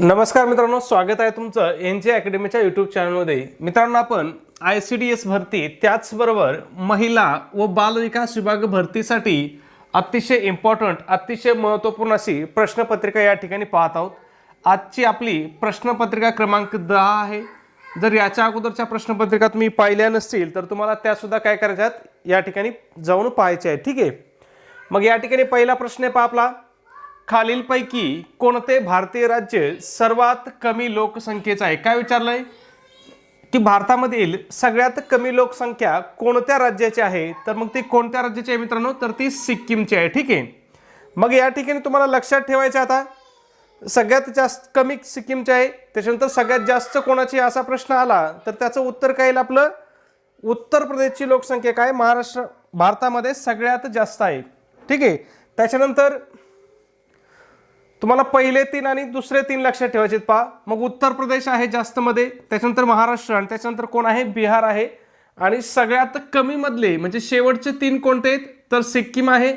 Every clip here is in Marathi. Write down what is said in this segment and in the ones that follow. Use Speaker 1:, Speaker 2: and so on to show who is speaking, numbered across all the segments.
Speaker 1: नमस्कार मित्रांनो स्वागत आहे तुमचं एन जे अकॅडमीच्या यूट्यूब चॅनलमध्ये मित्रांनो आपण आय सी डी एस भरती त्याचबरोबर महिला व बालविकास विभाग भरतीसाठी अतिशय इम्पॉर्टंट अतिशय महत्त्वपूर्ण अशी प्रश्नपत्रिका या ठिकाणी पाहत आहोत. आजची आपली प्रश्नपत्रिका क्रमांक दहा आहे. जर याच्या अगोदरच्या प्रश्नपत्रिका तुम्ही पाहिल्या नसतील तर तुम्हाला त्यासुद्धा काय करायच्या आहेत या ठिकाणी जाऊन पाहायचे आहे. ठीक आहे? मग या ठिकाणी पहिला प्रश्न आहे पहा आपला. खालीलपैकी कोणते भारतीय राज्य सर्वात कमी लोकसंख्येचं आहे? काय विचारलंय? की भारतामधील सगळ्यात कमी लोकसंख्या कोणत्या राज्याची आहे? तर मग ती कोणत्या राज्याची आहे मित्रांनो? तर ती सिक्कीमची आहे ठीक आहे? मग या ठिकाणी तुम्हाला लक्षात ठेवायचं आता. सगळ्यात जास्त कमी सिक्कीमची आहे त्याच्यानंतर सगळ्यात जास्त कोणाची असा प्रश्न आला तर त्याचं उत्तर काय येईल आपलं? उत्तर प्रदेशची लोकसंख्या काय? महाराष्ट्र भारतामध्ये सगळ्यात जास्त आहे ठीक आहे? त्याच्यानंतर तुम्हाला पहिले तीन आणि दुसरे तीन लक्षात ठेवायचे आहेत. पहा मग उत्तर प्रदेश आहे जास्तमध्ये त्याच्यानंतर महाराष्ट्र आणि त्याच्यानंतर कोण आहे? बिहार आहे. आणि सगळ्यात कमीमधले म्हणजे शेवटचे तीन कोणते आहेत? तर सिक्कीम आहे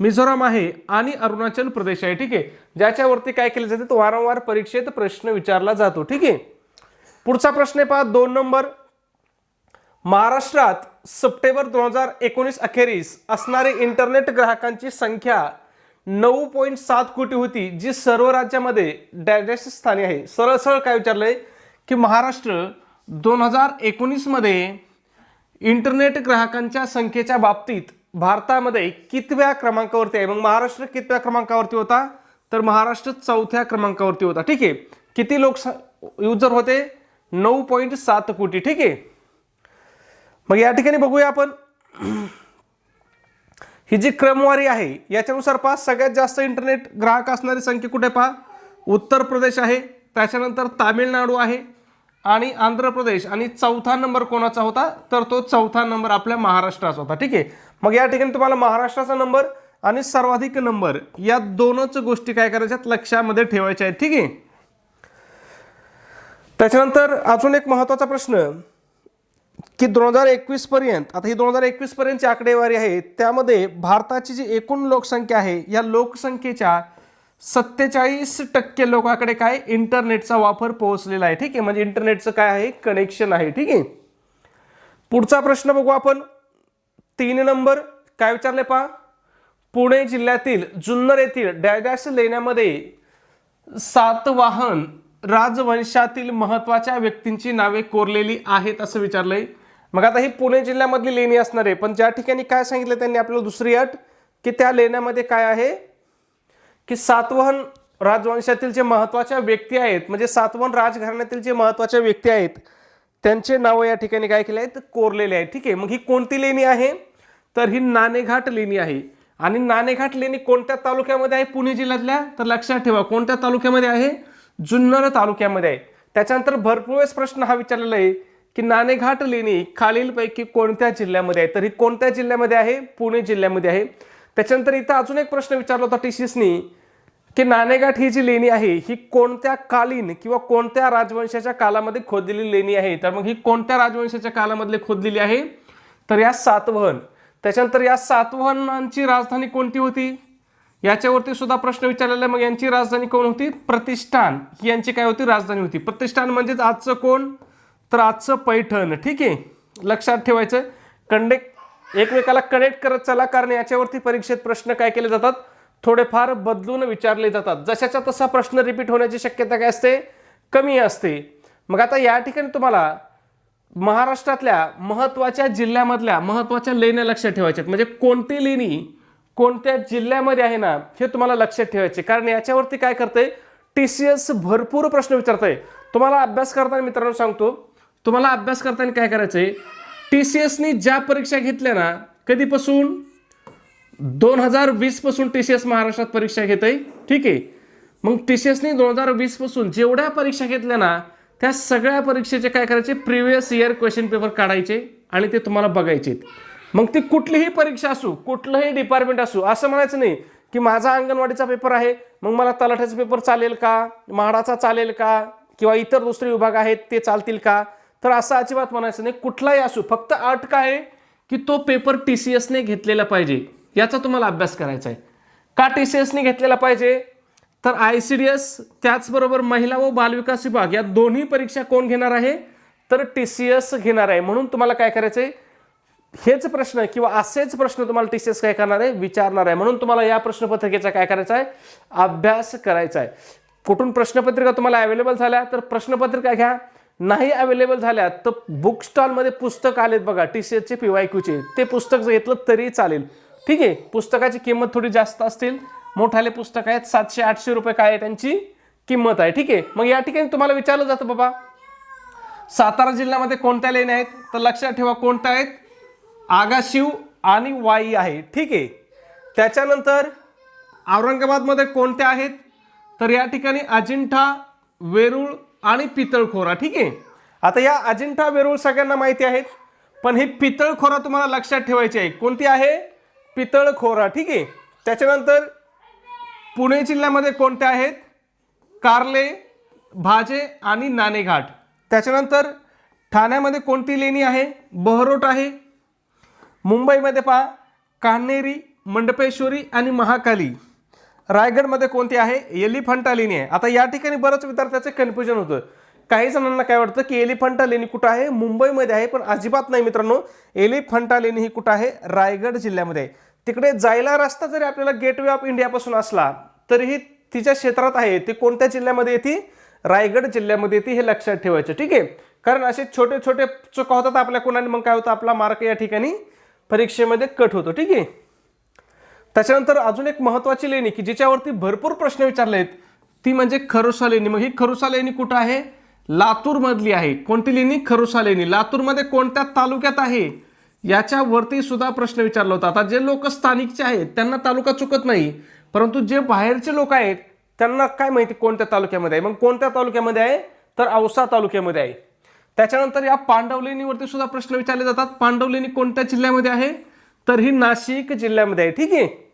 Speaker 1: मिझोराम आहे आणि अरुणाचल प्रदेश आहे. ठीक आहे? ज्याच्यावरती काय केलं जाते? तो वारंवार परीक्षेत प्रश्न विचारला जातो. ठीक आहे? पुढचा प्रश्न आहे पहा दोन नंबर. महाराष्ट्रात सप्टेंबर दोन हजार एकोणीस अखेरीस असणारे इंटरनेट ग्राहकांची संख्या नऊ पॉईंट सात कोटी होती जी सर्व राज्यामध्ये डायजेस्ट स्थानी आहे. सरळ सरळ काय विचारलंय की महाराष्ट्र दोन हजार एकोणीसमध्ये इंटरनेट ग्राहकांच्या संख्येच्या बाबतीत भारतामध्ये कितव्या क्रमांकावरती आहे? मग महाराष्ट्र कितव्या क्रमांकावरती होता? तर महाराष्ट्र चौथ्या क्रमांकावरती होता. ठीक आहे. किती लोक युजर होते? नऊ पॉईंट सात कोटी. ठीक आहे. मग या ठिकाणी बघूया आपण. ही जी क्रमवारी आहे याच्यानुसार पहा सगळ्यात जास्त इंटरनेट ग्राहक असणारी संख्या कुठे पहा? उत्तर प्रदेश आहे त्याच्यानंतर तामिळनाडू आहे आणि आंध्र प्रदेश. आणि चौथा नंबर कोणाचा होता? तर तो चौथा नंबर आपल्या महाराष्ट्राचा होता. ठीक आहे? मग या ठिकाणी तुम्हाला महाराष्ट्राचा नंबर आणि सर्वाधिक नंबर या दोनच गोष्टी काय करायच्यात? लक्षामध्ये ठेवायच्या आहेत. ठीक आहे? त्याच्यानंतर अजून एक महत्त्वाचा प्रश्न. की दोन हजार एकवीस पर्यंत आता ही दोन हजार एकवीस पर्यंतची आकडेवारी आहे त्यामध्ये भारताची जी एकूण लोकसंख्या आहे या लोकसंख्येच्या सत्तेचाळीस टक्के लोकांकडे काय इंटरनेटचा वापर पोहोचलेला आहे ठीक आहे? म्हणजे इंटरनेटचं काय आहे? कनेक्शन आहे ठीक आहे? पुढचा प्रश्न बघू आपण. तीन नंबर काय विचारले पहा? पुणे जिल्ह्यातील जुन्नर येथील डॅडॅस लेण्यामध्ये सातवाहन राजवंशातील महत्त्वाच्या व्यक्तींची नावे कोरलेली आहेत असं विचारलंय. मग आता ही पुणे जिल्ह्यामधली लेणी असणार आहे पण ज्या ठिकाणी काय सांगितलं त्यांनी आपल्याला दुसरी अट की त्या लेण्यामध्ये काय आहे? की सातवहन राजवंशातील जे महत्त्वाच्या व्यक्ती आहेत म्हणजे सातवहन राजघराण्यातील जे महत्त्वाच्या व्यक्ती आहेत त्यांचे नावं या ठिकाणी काय केले आहेत? कोरलेले आहेत. ठीक आहे मग ही कोणती लेणी आहे? तर ही नाणेघाट लेणी आहे. आणि नाणेघाट लेणी कोणत्या तालुक्यामध्ये आहे? पुणे जिल्ह्यातल्या? तर लक्षात ठेवा कोणत्या तालुक्यामध्ये आहे? जुन्नर तालुक्यामध्ये आहे. त्याच्यानंतर भरपूर वेळेस प्रश्न हा विचारलेला आहे की नाणेघाट लेणी खालीलपैकी कोणत्या जिल्ह्यामध्ये आहे? तर ही कोणत्या जिल्ह्यामध्ये आहे? पुणे जिल्ह्यामध्ये आहे. त्याच्यानंतर इथं अजून एक प्रश्न विचारला होता टी की नाणेघाट ही जी लेणी आहे ही कोणत्या कालीन किंवा कोणत्या राजवंशाच्या कालामध्ये खोदलेली लेणी आहे? तर मग ही कोणत्या राजवंशाच्या कालामधले खोदलेली आहे? तर या सातवहन. त्याच्यानंतर या सातवहनांची राजधानी कोणती होती? याच्यावरती सुद्धा प्रश्न विचारलेला मग यांची राजधानी कोण होती? प्रतिष्ठान. ही यांची काय होती? राजधानी होती. प्रतिष्ठान म्हणजेच आजचं कोण? तर आजचं पैठण. ठीक आहे? लक्षात ठेवायचं कंडेक्ट एकमेकाला कनेक्ट करत चला कारण याच्यावरती परीक्षेत प्रश्न काय केले जातात? थोडेफार बदलून विचारले जातात. जशाच्या तसा प्रश्न रिपीट होण्याची शक्यता काय असते? कमी असते. मग आता या ठिकाणी तुम्हाला महाराष्ट्रातल्या महत्त्वाच्या जिल्ह्यामधल्या महत्त्वाच्या लेण्या लक्षात ठेवायच्या म्हणजे कोणती लेणी कोणत्या जिल्ह्यामध्ये आहे ना हे तुम्हाला लक्षात ठेवायचे. कारण याच्यावरती काय करतंय? टी सी एस भरपूर प्रश्न विचारतंय. तुम्हाला अभ्यास करताना मित्रांनो सांगतो तुम्हाला अभ्यास करताना काय करायचंय? टी सी एसनी ज्या परीक्षा घेतल्या ना कधीपासून? दोन हजार वीसपासून टी सी एस महाराष्ट्रात परीक्षा घेत आहे ठीक आहे. मग टी सी एसनी दोन हजार वीसपासून जेवढ्या परीक्षा घेतल्या ना त्या सगळ्या परीक्षेचे काय करायचे? प्रिव्हियस इयर क्वेश्चन पेपर काढायचे आणि ते तुम्हाला बघायचे. मग ती कुठलीही परीक्षा असू कुठलंही डिपार्टमेंट असू असं म्हणायचं नाही की माझा अंगणवाडीचा पेपर आहे मग मला तलाठ्याचा पेपर चालेल का? म्हाडाचा चालेल का? किंवा इतर दुसरे विभाग आहेत ते चालतील का? तर असं अजिबात म्हणायचं नाही. कुठलाही असू फक्त अट काय आहे की तो पेपर टी सी एसने घेतलेला पाहिजे. याचा तुम्हाला अभ्यास करायचा आहे. का टी सी एसने घेतलेला पाहिजे? तर आय सी डी एस त्याचबरोबर महिला व बालविकास विभाग या दोन्ही परीक्षा कोण घेणार आहे? तर टी सी एस घेणार आहे. म्हणून तुम्हाला काय करायचं आहे? हेच प्रश्न किंवा असेच प्रश्न तुम्हाला टी सी एस काय करणार आहे? विचारणार आहे. म्हणून तुम्हाला या प्रश्नपत्रिकेचा काय करायचा आहे? अभ्यास करायचा आहे. कुठून प्रश्नपत्रिका तुम्हाला अवेलेबल झाल्या? तर प्रश्नपत्रिका घ्या. नाही अवेलेबल झाल्या तर बुक स्टॉलमध्ये पुस्तक आलेत बघा टी सी एसचे पी वाय क्यूचे ते पुस्तक जर घेतलं तरी चालेल. ठीक आहे पुस्तकाची किंमत थोडी जास्त असतील. मोठाले पुस्तक आहेत सातशे आठशे रुपये काय आहे त्यांची किंमत आहे. ठीक आहे मग या ठिकाणी तुम्हाला विचारलं जातं बाबा. सातारा जिल्ह्यामध्ये कोणत्या लेण्या आहेत? तर लक्षात ठेवा कोणत्या आहेत? आगाशिव आणि वाई आहे. ठीक आहे त्याच्यानंतर औरंगाबादमध्ये कोणत्या आहेत? तर या ठिकाणी अजिंठा वेरूळ आणि पितळखोरा ठीक आहे? आता या अजिंठा वेरूळ सगळ्यांना माहिती आहेत पण ही पितळखोरा तुम्हाला लक्षात ठेवायची आहे. कोणती आहे? पितळखोरा ठीक आहे? त्याच्यानंतर पुणे जिल्ह्यामध्ये कोणत्या आहेत? कारले भाजे आणि नाणेघाट. त्याच्यानंतर ठाण्यामध्ये कोणती लेणी आहे? बहरोट आहे. मुंबईमध्ये पहा कान्हेरी मंडपेश्वरी आणि महाकाली. रायगडमध्ये कोणती आहे? एलिफंटा लेणी आहे. आता या ठिकाणी बरंच विद्यार्थ्याचं कन्फ्युजन होतं काही जणांना काय वाटतं की एलिफंटा लेणी कुठं आहे? मुंबईमध्ये आहे पण अजिबात नाही मित्रांनो. एलिफंटा लेणी ही कुठं आहे? रायगड जिल्ह्यामध्ये आहे. तिकडे जायला रस्ता जरी आपल्याला गेटवे ऑफ इंडियापासून असला तरीही तिच्या क्षेत्रात आहे. ती कोणत्या जिल्ह्यामध्ये येते? रायगड जिल्ह्यामध्ये येते हे लक्षात ठेवायचं. ठीक आहे? कारण असे छोटे छोटे चुका होतात आपल्या कोणाने मग काय होतं? आपला मार्क या ठिकाणी परीक्षेमध्ये कट होतो. ठीक आहे? त्याच्यानंतर अजून एक महत्वाची लेणी की जिच्यावरती भरपूर प्रश्न विचारले आहेत ती म्हणजे खरुसा लेणी. मग ही खरुसा लेणी कुठं आहे? लातूरमधली आहे. कोणती लेणी? खरुसा लेणी. लातूरमध्ये कोणत्या तालुक्यात आहे? याच्यावरती सुद्धा प्रश्न विचारला होता. आता जे लोक स्थानिकचे आहेत त्यांना तालुका चुकत नाही परंतु जे बाहेरचे लोक आहेत त्यांना काय माहिती कोणत्या तालुक्यामध्ये आहे? मग कोणत्या तालुक्यामध्ये आहे? तर औसा तालुक्यामध्ये आहे. त्याच्यानंतर या पांडवलेणीवरती सुद्धा प्रश्न विचारले जातात. पांडवलेणी कोणत्या जिल्ह्यामध्ये आहे? तर ही नाशिक जिल्ह्यामध्ये आहे. ठीक आहे?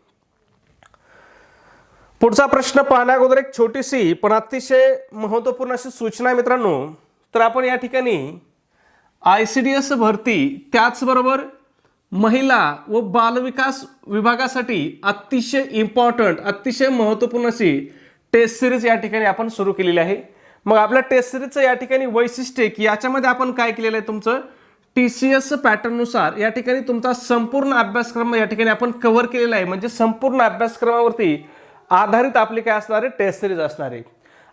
Speaker 1: पुढचा प्रश्न पाहण्या अगोदर एक छोटीशी पण अतिशय महत्त्वपूर्ण अशी सूचना आहे मित्रांनो. तर आपण या ठिकाणी आय सी डी एस भरती त्याचबरोबर महिला व बालविकास विभागासाठी अतिशय इम्पॉर्टंट अतिशय महत्त्वपूर्ण अशी टेस्ट सिरीज या ठिकाणी आपण सुरू केलेली आहे. मग आपल्या टेस्ट सिरीजचं या ठिकाणी वैशिष्ट्य की याच्यामध्ये आपण काय केलेलं आहे तुमचं? टी सी एस पॅटर्ननुसार या ठिकाणी तुमचा संपूर्ण अभ्यासक्रम या ठिकाणी आपण कव्हर केलेला आहे. म्हणजे संपूर्ण अभ्यासक्रमावरती आधारित आपली काय असणार आहे टेस्ट सिरीज असणार. आहे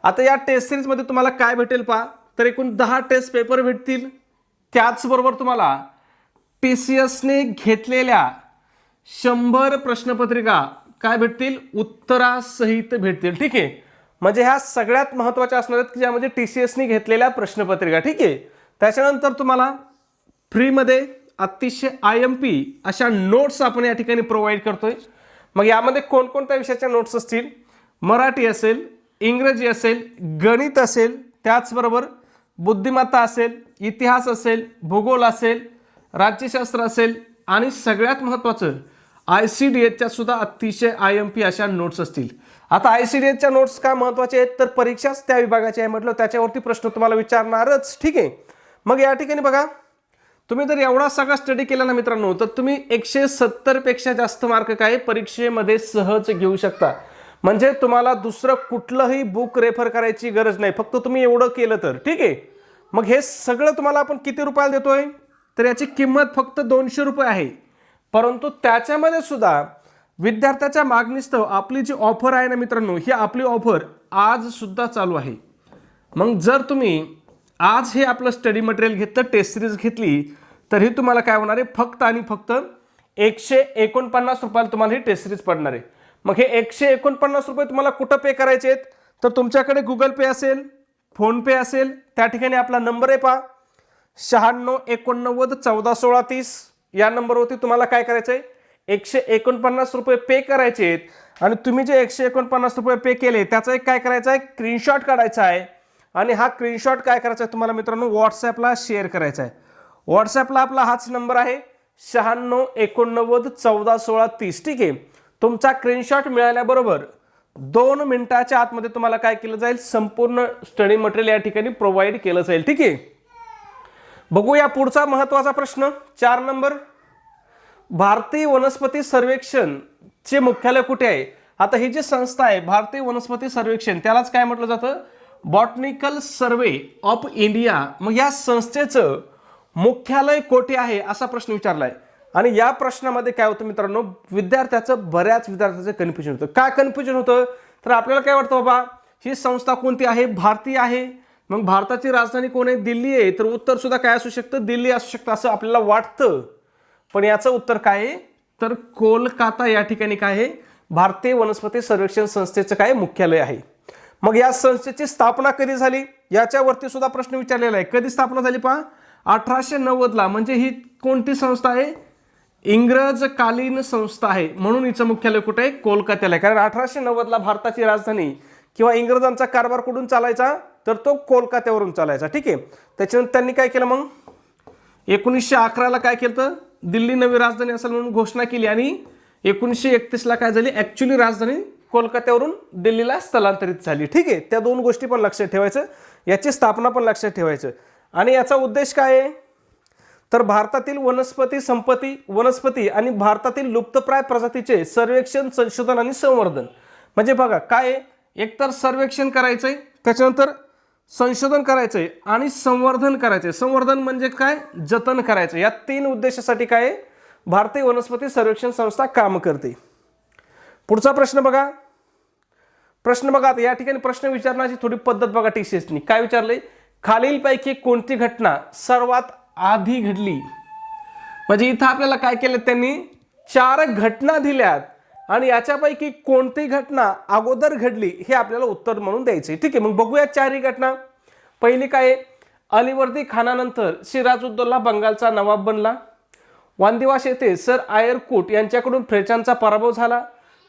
Speaker 1: आता या टेस्ट सिरीजमध्ये तुम्हाला काय भेटेल पहा. तर एकूण दहा टेस्ट पेपर भेटतील. त्याचबरोबर तुम्हाला टी सी एसने घेतलेल्या शंभर प्रश्नपत्रिका काय भेटतील? उत्तरासहित भेटतील. ठीक आहे? म्हणजे ह्या सगळ्यात महत्त्वाच्या असणार आहेत की ज्यामध्ये टी सी एसने घेतलेल्या प्रश्नपत्रिका. ठीक आहे? त्याच्यानंतर तुम्हाला फ्रीमध्ये अतिशय आय एम पी अशा नोट्स आपण या ठिकाणी प्रोव्हाइड करतोय. मग यामध्ये कोणकोणत्या विषयाच्या नोट्स असतील? मराठी असेल इंग्रजी असेल गणित असेल त्याचबरोबर बुद्धिमत्ता असेल इतिहास असेल भूगोल असेल राज्यशास्त्र असेल आणि सगळ्यात महत्त्वाचं आय सी डी एचच्या सुद्धा अतिशय आय एम पी अशा नोट्स असतील. आता आय सी डी एचच्या नोट्स का महत्त्वाचे आहेत? तर परीक्षाच त्या विभागाची आहे म्हटलं त्याच्यावरती प्रश्न तुम्हाला विचारणारच. ठीक आहे. मग या ठिकाणी बघा. तुम्ही जर एवढा सगळा स्टडी केला ना मित्रांनो तर तुम्ही एकशे सत्तरपेक्षा जास्त मार्क काय परीक्षेमध्ये सहज घेऊ शकता. म्हणजे तुम्हाला दुसरं कुठलंही बुक रेफर करायची गरज नाही. फक्त तुम्ही एवढं केलं तर. ठीक आहे? मग हे सगळं तुम्हाला आपण किती रुपयाला देतोय? तर याची किंमत फक्त दोनशे रुपये आहे. परंतु त्याच्यामध्ये सुद्धा विद्यार्थ्याच्या मागणीस्तव आपली जी ऑफर आहे ना मित्रांनो ही आपली ऑफर आज सुद्धा चालू आहे. मग जर तुम्ही आज हे आपलं स्टडी मटेरियल घेतलं टेस्ट सिरीज घेतली तर ही तुम्हाला काय होणार आहे? फक्त आणि फक्त एकशे एकोणपन्नास रुपयाला तुम्हाला ही टेस्ट सिरीज पडणार आहे. मग हे एकशे एकोणपन्नास रुपये तुम्हाला कुठं पे करायचे आहेत? तर तुमच्याकडे गुगल पे असेल फोनपे असेल त्या ठिकाणी आपला नंबर आहे पहा. शहाण्णव एकोणनव्वद चौदा सोळा तीस. या नंबरवरती तुम्हाला काय करायचं आहे एकशे एकोणपन्नास रुपये पे करायचे आहेत. आणि तुम्ही जे एकशे एकोणपन्नास रुपये पे केले त्याचा एक काय करायचा आहे स्क्रीनशॉट काढायचा आहे. आणि हा स्क्रीनशॉट काय करायचा आहे तुम्हाला मित्रांनो? व्हॉट्सॲपला शेअर करायचा आहे. व्हॉट्सॲपला आपला हाच नंबर आहे. शहाण्णव एकोणनव्वद चौदा सोळा तीस. ठीक आहे? तुमचा स्क्रीनशॉट मिळाल्याबरोबर दोन मिनिटाच्या आतमध्ये तुम्हाला काय केलं जाईल? संपूर्ण स्टडी मटेरियल या ठिकाणी प्रोव्हाइड केलं जाईल. ठीक आहे? बघूया पुढचा महत्त्वाचा प्रश्न. चार नंबर. भारतीय वनस्पती सर्वेक्षण चे मुख्यालय कुठे आहे? आता ही जी संस्था आहे भारतीय वनस्पती सर्वेक्षण त्यालाच काय म्हटलं जातं? बॉटनिकल सर्वे ऑफ इंडिया मग या संस्थेचं मुख्यालय कोठे आहे असा प्रश्न विचारलाय. आणि या प्रश्नामध्ये काय होतं मित्रांनो विद्यार्थ्याचं बऱ्याच विद्यार्थ्याचं कन्फ्युजन होतं. काय कन्फ्युजन होतं? तर आपल्याला काय वाटतं बाबा ही संस्था कोणती आहे? भारतीय आहे. मग भारताची राजधानी कोण आहे? दिल्ली आहे. तर उत्तर सुद्धा काय असू शकतं? दिल्ली असू शकतं असं आपल्याला वाटतं. पण याचं उत्तर काय आहे? तर कोलकाता या ठिकाणी काय आहे? भारतीय वनस्पती सर्वेक्षण संस्थेचं काय मुख्यालय आहे. मग या संस्थेची स्थापना कधी झाली? याच्यावरती सुद्धा प्रश्न विचारलेला आहे. कधी स्थापना झाली पहा? अठराशे नव्वदला म्हणजे ही कोणती संस्था आहे? इंग्रजकालीन संस्था आहे. म्हणून हिचं मुख्यालय कुठे आहे? कोलकात्याला आहे. कारण अठराशे नव्वदला भारताची राजधानी किंवा इंग्रजांचा कारभार कुठून चालायचा? तर तो कोलकात्यावरून चालायचा. ठीक आहे? त्याच्यानंतर त्यांनी काय केलं मग? एकोणीसशे अकराला काय केलं तर? दिल्ली नवी राजधानी असेल म्हणून घोषणा केली. आणि एकोणीसशे एकतीसला काय झाली? ॲक्च्युली राजधानी कोलकात्यावरून दिल्लीला स्थलांतरित झाली. ठीक आहे? त्या दोन गोष्टी पण लक्षात ठेवायचं. याची स्थापना पण लक्षात ठेवायचं. आणि याचा उद्देश काय आहे? तर भारतातील वनस्पती संपत्ती वनस्पती आणि भारतातील लुप्तप्राय प्रजातीचे सर्वेक्षण संशोधन आणि संवर्धन. म्हणजे बघा काय आहे? एकतर सर्वेक्षण करायचं आहे त्याच्यानंतर संशोधन करायचं आहे आणि संवर्धन करायचं आहे संवर्धन म्हणजे काय? जतन करायचं या तीन उद्देशासाठी काय आहे? भारतीय वनस्पती सर्वेक्षण संस्था काम करते. पुढचा प्रश्न बघा. प्रश्न बघा या ठिकाणी प्रश्न विचारण्याची थोडी पद्धत बघा टी सी एसनी काय विचारलंय? खालीलपैकी कोणती घटना सर्वात आधी घडली? म्हणजे इथं आपल्याला काय केलं त्यांनी? चार घटना दिल्यात. आणि याच्यापैकी कोणती घटना अगोदर घडली हे आपल्याला उत्तर म्हणून द्यायचे ठीक आहे मग बघूया चारही घटना. पहिली काय अलीवर्दी खानानंतर सिराजुद्दौला बंगालचा नवाब बनला. वांदिवास येथे सर आयरकूट यांच्याकडून फ्रेचांचा पराभव झाला.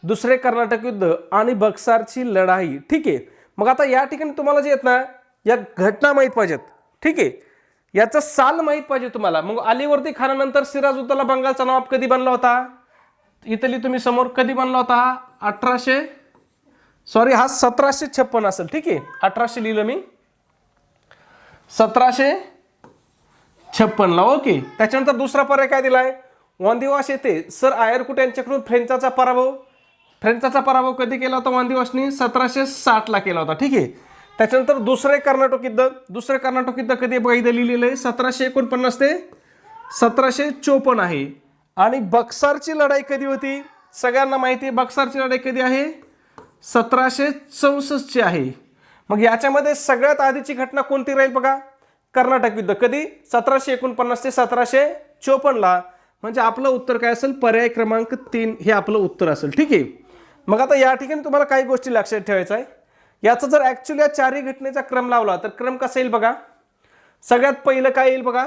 Speaker 1: दुसरे कर्नाटक युद्ध आणि बक्सारची लढाई. ठीक आहे मग आता या ठिकाणी तुम्हाला जे आहेत ना या घटना माहीत पाहिजेत. ठीक आहे? याचं साल माहीत पाहिजे तुम्हाला. मग अलीवर्दी खानानंतर सिराजुद्दौला बंगालचा नवाब कधी बनला होता? इथली तुम्ही समोर कधी बनला होता? अठराशे सॉरी हा सतराशे छप्पन असेल. ठीक आहे? अठराशे लिहिलं मी. सतराशे छप्पनला ओके. त्याच्यानंतर दुसरा पर्याय काय दिलाय? वांदिवास येथे सर आयरकुट यांच्याकडून फ्रेंचाचा पराभव. फ्रेंचाचा पराभव कधी केला होता वांदिवासनी? सतराशे साठला केला होता. ठीक आहे? त्याच्यानंतर दुसरे कर्नाटक युद्ध. दुसरं कर्नाटक युद्ध कधी बघा इथं लिहिलेलं आहे. सतराशे एकोणपन्नास ते सतराशे चोपन्न आहे. आणि बक्सारची लढाई कधी होती? सगळ्यांना माहिती आहे बक्सारची लढाई कधी आहे? सतराशे चौसष्टची आहे. मग याच्यामध्ये सगळ्यात आधीची घटना कोणती राहील बघा? कर्नाटक युद्ध. कधी? सतराशे एकोणपन्नास ते सतराशे चोपन्नला म्हणजे आपलं उत्तर काय असेल? पर्याय क्रमांक तीन हे आपलं उत्तर असेल. ठीक आहे? मग आता या ठिकाणी तुम्हाला काही गोष्टी लक्षात ठेवायचं आहे याचा जर ॲक्च्युली या चारही घटनेचा क्रम लावला तर क्रम कसा येईल बघा? सगळ्यात पहिलं काय येईल बघा?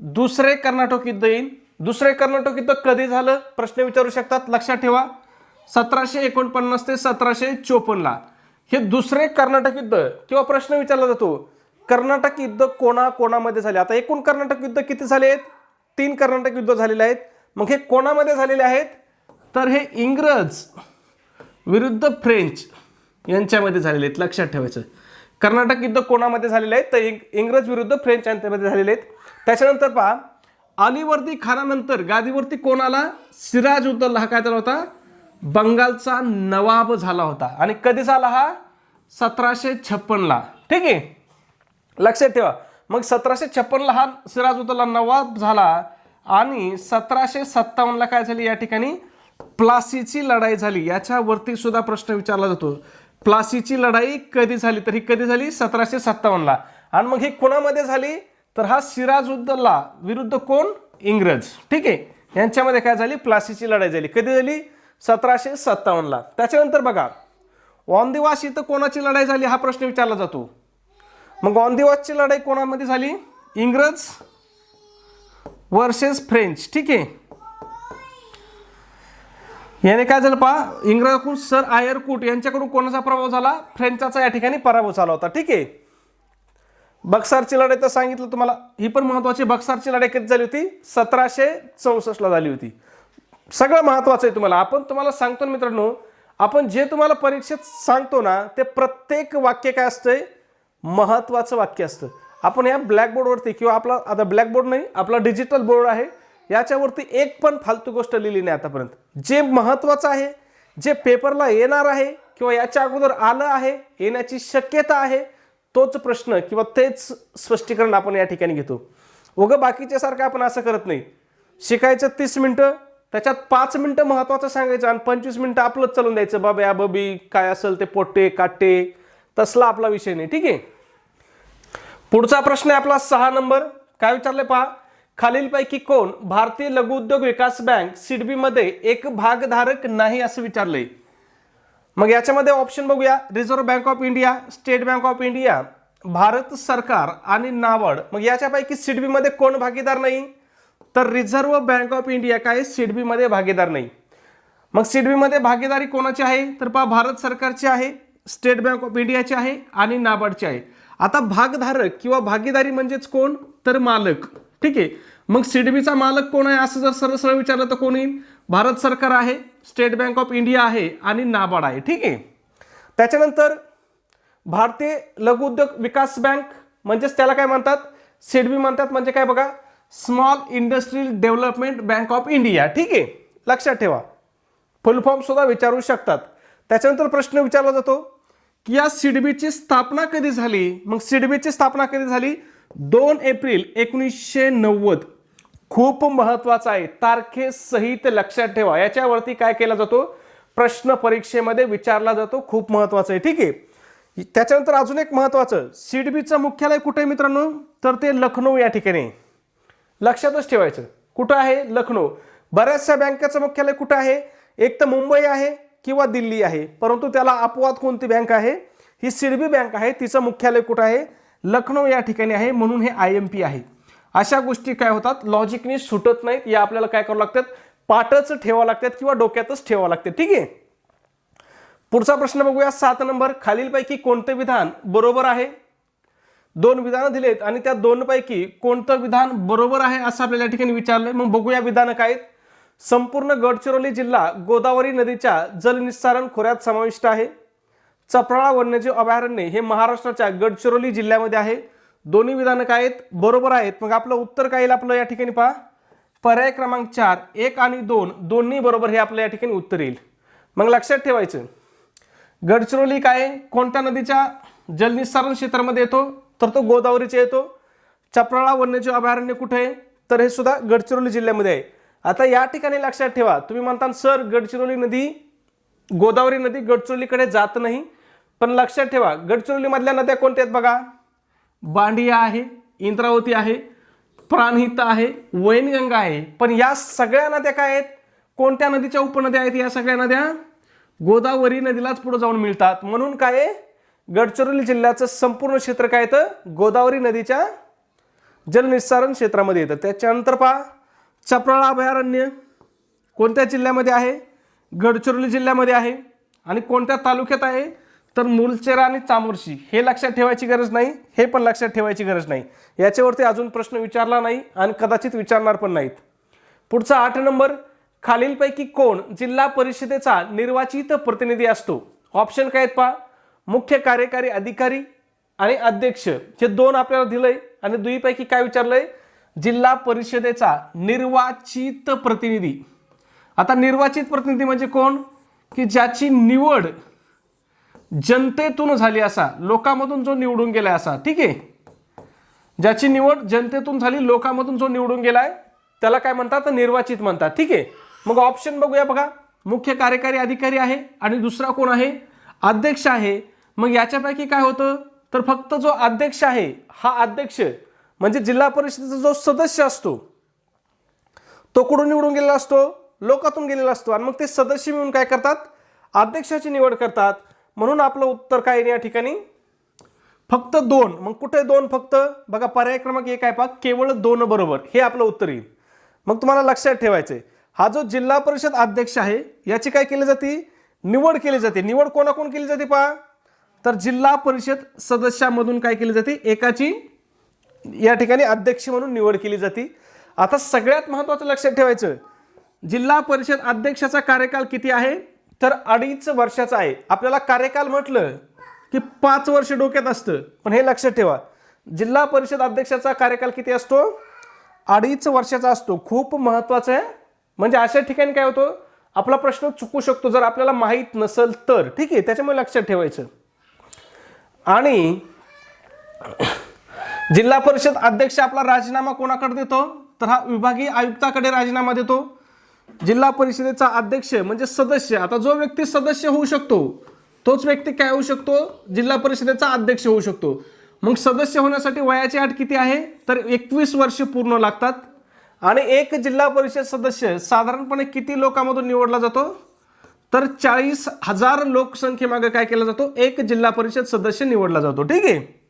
Speaker 1: दुसरे कर्नाटक युद्ध येईल. दुसरे कर्नाटक युद्ध कधी झालं? प्रश्न विचारू शकतात. लक्षात ठेवा. सतराशे एकोणपन्नास ते सतराशे चोपन्नला हे दुसरे कर्नाटक युद्ध किंवा प्रश्न विचारला जातो कर्नाटक युद्ध कोणा कोणामध्ये झाले? आता एकूण कर्नाटक युद्ध किती झाले आहेत? तीन कर्नाटक युद्ध झालेले आहेत. मग हे कोणामध्ये झालेले आहेत? तर हे इंग्रज विरुद्ध फ्रेंच यांच्यामध्ये झालेले आहेत. लक्षात ठेवायचं. कर्नाटक युद्ध कोणामध्ये झालेले आहेत तर इंग इंग्रज विरुद्ध फ्रेंच यांच्यामध्ये झालेले आहेत. त्याच्यानंतर पहा अलीवर्दी खानानंतर गादीवरती कोण आला? सिराज उद्दौला. हा काय झाला होता? बंगालचा नवाब झाला होता. आणि कधी झाला हा? सतराशे छप्पनला. ठीक आहे? लक्षात ठेवा. मग सतराशे छप्पनला हा सिराज सिराजुद्दौला नवाब झाला आणि सतराशे सत्तावन्नला काय झाली या ठिकाणी? प्लासीची लढाई झाली. याच्यावरती सुद्धा प्रश्न विचारला जातो. प्लासीची लढाई कधी झाली? तर ही कधी झाली? सतराशे सत्तावन्नला. आणि मग ही कोणामध्ये झाली? तर हा सिराजुद्दल्ला विरुद्ध कोण? इंग्रज. ठीक आहे? यांच्यामध्ये काय झाली? प्लासीची लढाई झाली. कधी झाली? सतराशे सत्तावन्नला. त्याच्यानंतर बघा ऑनदिवास इथं कोणाची लढाई झाली? हा प्रश्न विचारला जातो. मग ऑनदिवासची लढाई कोणामध्ये झाली? इंग्रज वर्सेस फ्रेंच. ठीक आहे? याने काय झालं पहा? इंग्रजाकडून सर आयरकूट यांच्याकडून कोणाचा प्रभाव झाला? फ्रेंचाचा या ठिकाणी पराभव झाला होता. ठीक आहे? बक्सारची लढाई तर सांगितलं तुम्हाला. ही पण महत्वाची बक्सारची लढाई कधी झाली होती? सतराशे चौसष्टला झाली होती. सगळं महत्वाचं आहे तुम्हाला. आपण तुम्हाला सांगतो ना मित्रांनो आपण जे तुम्हाला परीक्षेत सांगतो ना ते प्रत्येक वाक्य काय असतंय? महत्वाचं वाक्य असतं. आपण या ब्लॅकबोर्डवरती किंवा आपला आता ब्लॅकबोर्ड नाही आपला डिजिटल बोर्ड आहे. याच्यावरती एक पण फालतू गोष्ट लिहिली नाही आतापर्यंत. जे महत्वाचं आहे जे पेपरला येणार आहे किंवा याच्या अगोदर आलं आहे येण्याची शक्यता आहे तोच प्रश्न किंवा तेच स्पष्टीकरण आपण या ठिकाणी घेतो. उगं बाकीच्या सारखं आपण असं करत नाही. शिकायचं तीस मिनटं त्याच्यात पाच मिनटं महत्त्वाचं सांगायचं आणि पंचवीस मिनटं आपलंच चालून द्यायचं. बाबा बबी काय असेल ते पोट्टे काटे तसला आपला विषय नाही. ठीक आहे? पुढचा प्रश्न आहे आपला सहा नंबर. काय विचारले पहा? खालीलपैकी कोण भारतीय लघु उद्योग विकास बँक सीडबीमध्ये एक भागधारक नाही असं विचारलंय? मग याच्यामध्ये ऑप्शन बघूया. Reserve bank of India state bank of India Bharat सरकार आणि नाबार्ड मग याच्यापैकी सीडबीमध्ये कोण भागीदार नाही? तर रिझर्व्ह बँक ऑफ इंडिया काय? सीडबीमध्ये भागीदार नाही. मग सीडबीमध्ये भागीदारी कोणाची आहे? तर पहा भारत सरकारची आहे स्टेट बँक ऑफ इंडियाची आहे आणि नाबार्डची आहे. आता भागधारक किंवा भागीदारी म्हणजेच कोण? तर मालक. ठीक आहे. मग सिडबीचा मालक कोण आहे? असं जर सरळ सरळ विचारलं तर कोण येईल? भारत सरकार आहे स्टेट बँक ऑफ इंडिया आहे आणि नाबार्ड आहे. ठीक आहे. त्याच्यानंतर भारतीय लघुउद्योग विकास बँक म्हणजेच त्याला काय म्हणतात? सिडबी म्हणतात. म्हणजे काय बघा? Small industrial development bank of India. ठीक आहे. लक्षात ठेवा. फुल फॉर्म सुद्धा विचारू शकतात. त्याच्यानंतर प्रश्न विचारला जातो की या सिडबीची स्थापना कधी झाली? मग सिडबीची स्थापना कधी झाली? दोन एप्रिल एकोणीसशे नव्वद खूप महत्त्वाचा आहे. तारखेसहित लक्षात ठेवा. याच्यावरती काय केला जातो? प्रश्न परीक्षेमध्ये विचारला जातो. खूप महत्वाचं आहे. ठीक आहे. त्याच्यानंतर अजून एक महत्वाचं. सीडबीचं मुख्यालय कुठे आहे मित्रांनो? तर ते लखनौ या ठिकाणी. लक्षातच ठेवायचं. कुठं आहे? लखनौ. बऱ्याचशा बँकेचं मुख्यालय कुठं आहे? एक तर मुंबई आहे किंवा दिल्ली आहे. परंतु त्याला अपवाद कोणती बँक आहे? ही सिडबी बँक आहे. तिचं मुख्यालय कुठं आहे? लखनौ या ठिकाणी आहे म्हणून हे आय एम पी आहे. अशा गोष्टी काय होतात? लॉजिकनी सुटत नाहीत या आपल्याला काय करावं लागतात? पाठच ठेवावं लागतात किंवा डोक्यातच ठेवावं लागते ठीक आहे? पुढचा प्रश्न बघूया. सात नंबर. खालीलपैकी कोणते विधान बरोबर आहे? दोन विधानं दिलेत आणि त्या दोनपैकी कोणतं विधान बरोबर आहे असं आपल्याला या ठिकाणी विचारलंय. मग बघूया विधानं काय संपूर्ण गडचिरोली जिल्हा गोदावरी नदीच्या जलनिस्सारण खोऱ्यात समाविष्ट आहे. चपराळा वन्यजीव अभयारण्य हे महाराष्ट्राच्या गडचिरोली जिल्ह्यामध्ये आहे. दोन्ही विधानं काय आहेत बरोबर आहेत. मग आपलं उत्तर काय येईल आपलं या ठिकाणी पहा. पर्याय क्रमांक चार एक आणि दोन दोन्ही बरोबर हे आपलं या ठिकाणी उत्तर येईल. मग लक्षात ठेवायचं. गडचिरोली काय आहे? कोणत्या नदीच्या जलनिस्सारण क्षेत्रामध्ये येतो? तर तो गोदावरीचा येतो. चपराळा वन्यजीव अभयारण्य कुठे आहे? तर हे सुद्धा गडचिरोली जिल्ह्यामध्ये आहे. आता या ठिकाणी लक्षात ठेवा. तुम्ही म्हणता सर गडचिरोली नदी गोदावरी नदी गडचिरोलीकडे जात नाही. पण लक्षात ठेवा गडचिरोलीमधल्या नद्या कोणत्या आहेत बघा? बांडिया आहे इंद्रावती आहे प्राणहिता आहे वैनगंगा आहे. पण या सगळ्या नद्या काय आहेत? कोणत्या नदीच्या उपनद्या आहेत या सगळ्या नद्या? गोदावरी नदीलाच पुढे जाऊन मिळतात. म्हणून काय आहे? गडचिरोली जिल्ह्याचं संपूर्ण क्षेत्र काय येतं? गोदावरी नदीच्या जलनिस्सारण क्षेत्रामध्ये येतं. त्याच्यानंतर पहा चपराळा अभयारण्य कोणत्या जिल्ह्यामध्ये आहे? गडचिरोली जिल्ह्यामध्ये आहे. आणि कोणत्या तालुक्यात आहे? तर मुलचेरा आणि चामोर्शी हे लक्षात ठेवायची गरज नाही हे पण लक्षात ठेवायची गरज नाही. याच्यावरती अजून प्रश्न विचारला नाही आणि कदाचित विचारणार पण नाहीत. पुढचा आठ नंबर खालीलपैकी कोण जिल्हा परिषदेचा निर्वाचित प्रतिनिधी असतो? ऑप्शन काय आहेत पहा. मुख्य कार्यकारी अधिकारी आणि अध्यक्ष हे दोन आपल्याला दिलंय आणि दुईपैकी काय विचारलंय? जिल्हा परिषदेचा निर्वाचित प्रतिनिधी. आता निर्वाचित प्रतिनिधी म्हणजे कोण? की ज्याची निवड जनतेतून झाली असा लोकांमधून जो निवडून गेलाय असा ठीक आहे? ज्याची निवड जनतेतून झाली लोकांमधून जो निवडून गेलाय त्याला काय म्हणतात? निर्वाचित म्हणतात ठीक आहे? मग ऑप्शन बघूया बघा. मुख्य कार्यकारी अधिकारी आहे आणि दुसरा कोण आहे? अध्यक्ष आहे. मग याच्यापैकी काय होतं? तर फक्त जो अध्यक्ष आहे हा अध्यक्ष म्हणजे जिल्हा परिषदेचा जो सदस्य असतो तो कुठून निवडून गेलेला असतो? लोकातून गेलेला असतो. आणि मग ते सदस्य मिळून काय करतात? अध्यक्षाची निवड करतात. म्हणून आपलं उत्तर काय आहे या ठिकाणी? फक्त दोन. मग कुठे दोन फक्त? बघा पर्याय क्रमांक एक आहे पहा. केवळ दोन बरोबर. हे आपलं उत्तर येईल. मग तुम्हाला लक्षात ठेवायचंय. हा जो जिल्हा परिषद अध्यक्ष आहे याची काय केली जाते? निवड केली जाते. निवड कोणाकोण केली जाते पहा? तर जिल्हा परिषद सदस्यामधून काय केली जाते? एकाची या ठिकाणी अध्यक्ष म्हणून निवड केली जाते. आता सगळ्यात महत्त्वाचं लक्षात ठेवायचं. जिल्हा परिषद अध्यक्षाचा कार्यकाल किती आहे? तर अडीच वर्षाचा आहे. आपल्याला कार्यकाल म्हटलं की पाच वर्ष डोक्यात असतं. पण हे लक्षात ठेवा. जिल्हा परिषद अध्यक्षाचा कार्यकाल किती असतो? अडीच वर्षाचा असतो. खूप महत्त्वाचा आहे. म्हणजे अशा ठिकाणी काय होतं? आपला प्रश्न चुकू शकतो. जर आपल्याला माहीत नसेल तर. ठीक आहे? त्याच्यामुळे लक्षात ठेवायचं. आणि जिल्हा परिषद अध्यक्ष आपला राजीनामा कोणाकडे देतो? तर हा विभागीय आयुक्ताकडे राजीनामा देतो. जिल्हा परिषदेचा अध्यक्ष म्हणजे सदस्य. आता जो व्यक्ती सदस्य होऊ शकतो तोच व्यक्ती काय होऊ शकतो? जिल्हा परिषदेचा अध्यक्ष होऊ शकतो. मग सदस्य होण्यासाठी वयाची अट किती आहे? तर एकवीस वर्ष पूर्ण लागतात. आणि एक जिल्हा परिषद सदस्य साधारणपणे किती लोकांमधून निवडला जातो? तर चाळीस हजार लोकसंख्येमागे काय केला जातो? एक जिल्हा परिषद सदस्य निवडला जातो. ठीक आहे?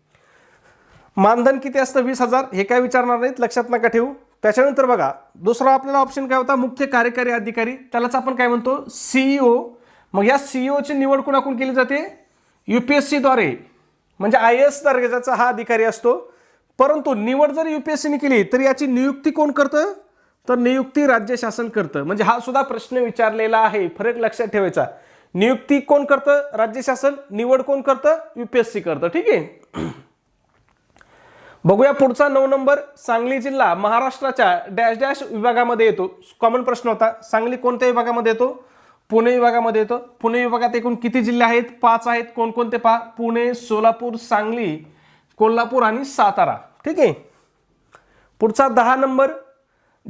Speaker 1: मानधन किती असतं? वीस हजार? हे काय विचारणार नाहीत? लक्षात नका ठेवू. त्याच्यानंतर बघा दुसरा आपल्याला ऑप्शन काय होता? मुख्य कार्यकारी अधिकारी. त्यालाच आपण काय म्हणतो? सीईओ मग या सीईओची निवड कुणाकडून केली जाते? युपीएससीद्वारे म्हणजे आय एस दर्जाचा हा अधिकारी असतो. परंतु निवड जर युपीएससीने केली तर याची नियुक्ती कोण करतं? तर नियुक्ती राज्य शासन करतं. म्हणजे हा सुद्धा प्रश्न विचारलेला आहे. फरक लक्षात ठेवायचा. नियुक्ती कोण करतं? राज्य शासन. निवड कोण करतं? युपीएससी करतं. ठीक आहे? बघूया पुढचा नऊ नंबर सांगली जिल्हा महाराष्ट्राच्या डॅश डॅश विभागामध्ये येतो. कॉमन प्रश्न होता. सांगली कोणत्या विभागामध्ये येतो? पुणे विभागामध्ये येतो. पुणे विभागात एकूण किती जिल्हे आहेत? पाच आहेत. कोणकोणते पहा. पुणे सोलापूर सांगली कोल्हापूर आणि सातारा. ठीक आहे? पुढचा दहा नंबर.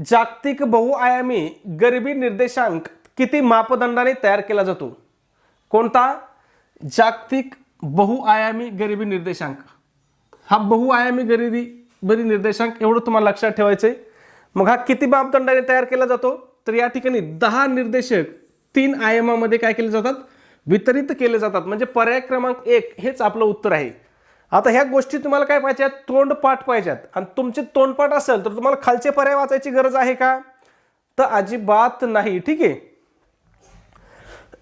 Speaker 1: जागतिक बहुआयामी गरिबी निर्देशांक किती मापदंडाने तयार केला जातो? कोणता? जागतिक बहुआयामी गरिबी निर्देशांक. हा बहुआयामी गरिबी बरी निर्देशांक एवढं तुम्हाला लक्षात ठेवायचं आहे मग हा किती मापदंडाने तयार केला जातो? तर या ठिकाणी दहा निर्देशक तीन आयामामध्ये काय केले जातात? वितरित केले जातात. म्हणजे पर्याय क्रमांक एक हेच आपलं उत्तर आहे. आता ह्या गोष्टी तुम्हाला काय पाहिजेत तोंडपाठ पाहिजेत आणि तुमचे तोंडपाठ असेल तर तुम्हाला खालचे पर्याय वाचायची गरज आहे का? तर अजिबात नाही. ठीक आहे?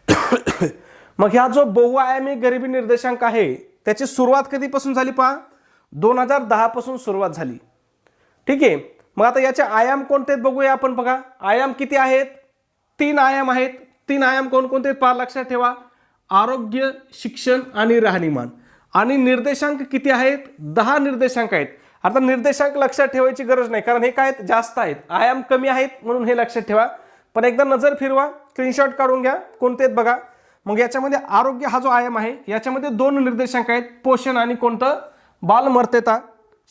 Speaker 1: मग ह्या जो बहुआयामी गरिबी निर्देशांक आहे त्याची सुरुवात कधीपासून झाली पहा? दोन हजार दहापासून सुरुवात झाली. ठीक आहे? मग आता याचे आयाम कोणते आहेत बघूया आपण बघा. आयाम किती आहेत? तीन आयाम आहेत. तीन आयाम कोणकोणते आहेत? पार लक्षात ठेवा. आरोग्य शिक्षण आणि राहणीमान. आणि निर्देशांक किती आहेत? दहा निर्देशांक आहेत. आता निर्देशांक लक्षात ठेवायची गरज नाही कारण हे काय आहेत? जास्त आहेत. आयाम कमी आहेत म्हणून हे लक्षात ठेवा. पण एकदा नजर फिरवा. स्क्रीनशॉट काढून घ्या. कोणते आहेत बघा? मग याच्यामध्ये आरोग्य हा जो आयाम आहे याच्यामध्ये दोन निर्देशांक आहेत. पोषण आणि कोणतं? बालमर्तेता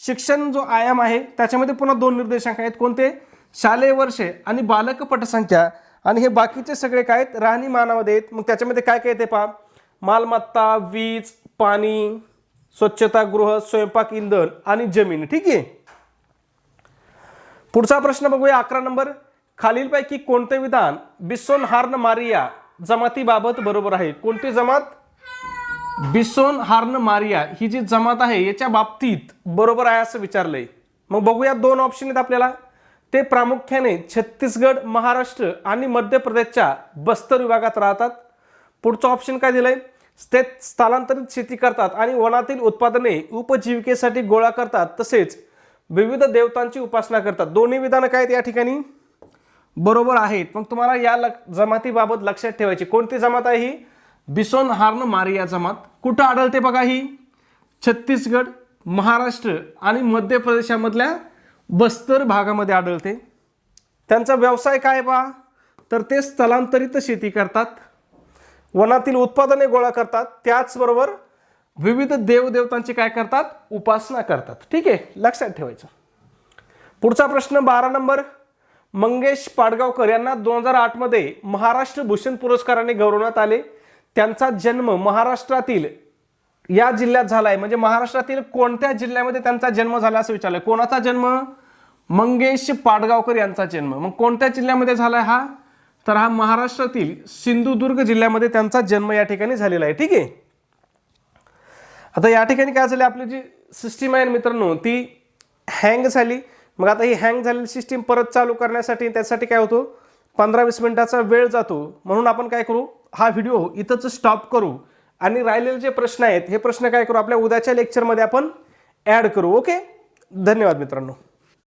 Speaker 1: शिक्षण जो आयाम आहे त्याच्यामध्ये पुन्हा दोन निर्देशांक आहेत. कोणते? शालेय वर्षे आणि बालक पटसंख्या. आणि हे बाकीचे सगळे काय आहेत? राहणीमानामध्ये आहेत. मग त्याच्यामध्ये काय काय येते पहा? मालमत्ता वीज पाणी स्वच्छता गृह स्वयंपाक इंधन आणि जमीन. ठीक आहे? पुढचा प्रश्न बघूया. अकरा नंबर. खालीलपैकी कोणते विधान बिसोन हार्न मारिया जमातीबाबत बरोबर आहे? कोणती जमात? बिसोन हार्न मारिया ही जी जमात आहे याच्या बाबतीत बरोबर आहे असं विचारलंय. मग बघूया दोन ऑप्शन आहेत आपल्याला. ते प्रामुख्याने छत्तीसगड महाराष्ट्र आणि मध्य प्रदेशच्या बस्तर विभागात राहतात. पुढचं ऑप्शन काय दिलंय? ते स्थलांतरित शेती करतात आणि वनातील उत्पादने उपजीविकेसाठी गोळा करतात. तसेच विविध देवतांची उपासना करतात. दोन्ही विधानं काय आहेत या ठिकाणी? बरोबर आहेत. मग तुम्हाला या लक जमातीबाबत लक्षात ठेवायची. कोणती जमात आहे ही? बिसोन हार्न मारिया जमात कुठं आढळते बघा ही? छत्तीसगड महाराष्ट्र आणि मध्य प्रदेशामधल्या बस्तर भागामध्ये आढळते. त्यांचा व्यवसाय काय पहा तर ते स्थलांतरित शेती करतात. वनातील उत्पादने गोळा करतात. त्याचबरोबर विविध देवदेवतांची काय करतात? उपासना करतात. ठीक आहे लक्षात ठेवायचं. पुढचा प्रश्न बारा नंबर. मंगेश पाडगावकर यांना दोन हजार आठमध्ये महाराष्ट्र भूषण पुरस्काराने गौरवण्यात आले. त्यांचा जन्म महाराष्ट्रातील या जिल्ह्यात झालाय. म्हणजे महाराष्ट्रातील कोणत्या जिल्ह्यामध्ये त्यांचा जन्म झाला असं विचारलंय? कोणाचा जन्म? मंगेश पाडगावकर यांचा जन्म. मग कोणत्या जिल्ह्यामध्ये झालाय हा? तर हा महाराष्ट्रातील सिंधुदुर्ग जिल्ह्यामध्ये त्यांचा जन्म या ठिकाणी झालेला आहे. ठीक आहे? आता या ठिकाणी काय झालं आपली जी सिस्टीम आहे मित्रांनो ती हँग झाली. मग आता ही हँग झालेली सिस्टीम परत चालू करण्यासाठी त्यासाठी काय होतो? पंधरा वीस मिनिटाचा वेळ जातो. म्हणून आपण काय करू? हा व्हिडिओ इथंच स्टॉप करू. आणि राहिलेले जे प्रश्न आहेत हे प्रश्न काय करू? आपल्या उद्याच्या लेक्चरमध्ये आपण ॲड करू ओके धन्यवाद मित्रांनो.